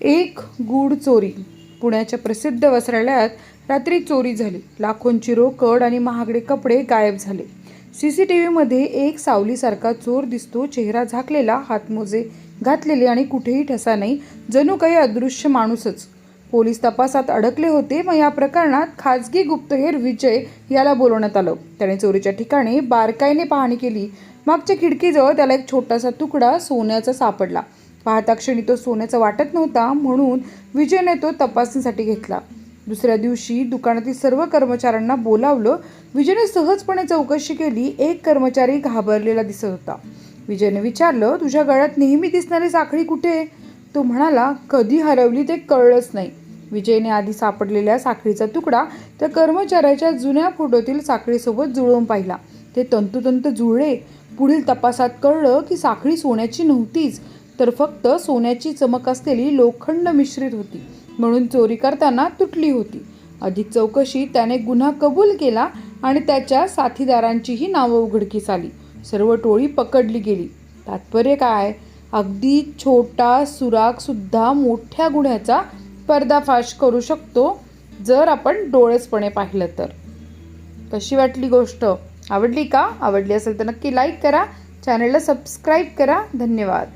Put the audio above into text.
एक गूढ चोरी. पुण्याच्या प्रसिद्ध वस्त्रालयात रात्री चोरी झाली. लाखोंची रोकड आणि महागडे कपडे गायब झाले. सी सी टी व्हीमध्ये एक सावलीसारखा चोर दिसतो चेहरा झाकलेला हातमोजे घातलेले आणि कुठेही ठसा नाही जणू काही अदृश्य माणूसच. पोलीस तपासात अडकले होते मग या प्रकरणात खाजगी गुप्तहेर विजय याला बोलवण्यात आलं. त्याने चोरीच्या ठिकाणी बारकाईने पाहणी केली. मागच्या खिडकीजवळ त्याला एक छोटासा तुकडा सोन्याचा सापडला. पाहता क्षणी तो सोन्याचा वाटत नव्हता म्हणून विजयने तो तपासणीसाठी घेतला. दुसऱ्या दिवशी दुकानातील सर्व कर्मचाऱ्यांना बोलावलं. विजयने सहजपणे चौकशी केली. एक कर्मचारी घाबरलेला दिसत होता. विजयने विचारलं तुझ्या गळ्यात नेहमी दिसणारी साखळी कुठे तो म्हणाला कधी हरवली ते कळलंच नाही. विजयने आधी सापडलेल्या साखळीचा तुकडा त्या कर्मचाऱ्याच्या जुन्या फोटोतील साखळीसोबत जुळवून पाहिला. ते तंतोतंत जुळले. पुढील तपासात कळलं की साखळी सोन्याची नव्हतीच. तर फक्त सोन्याची चमक असलेली लोखंड मिश्रित होती. म्हणून चोरी करताना तुटली होती. अधिक चौकशीत त्याने गुन्हा कबूल केला आणि त्याच्या साथीदारांचीही नावं उघडकीस आली. सर्व टोळी पकडली गेली. तात्पर्य काय? अगदी छोटा सुराग सुद्धा मोठ्या गुन्ह्याचा पर्दाफाश करू शकतो जर आपण डोळेसपणे पाहिलं तर. कशी वाटली गोष्ट? आवडली का? आवडली असेल तर नक्की लाईक करा. चॅनलला सबस्क्राईब करा. धन्यवाद.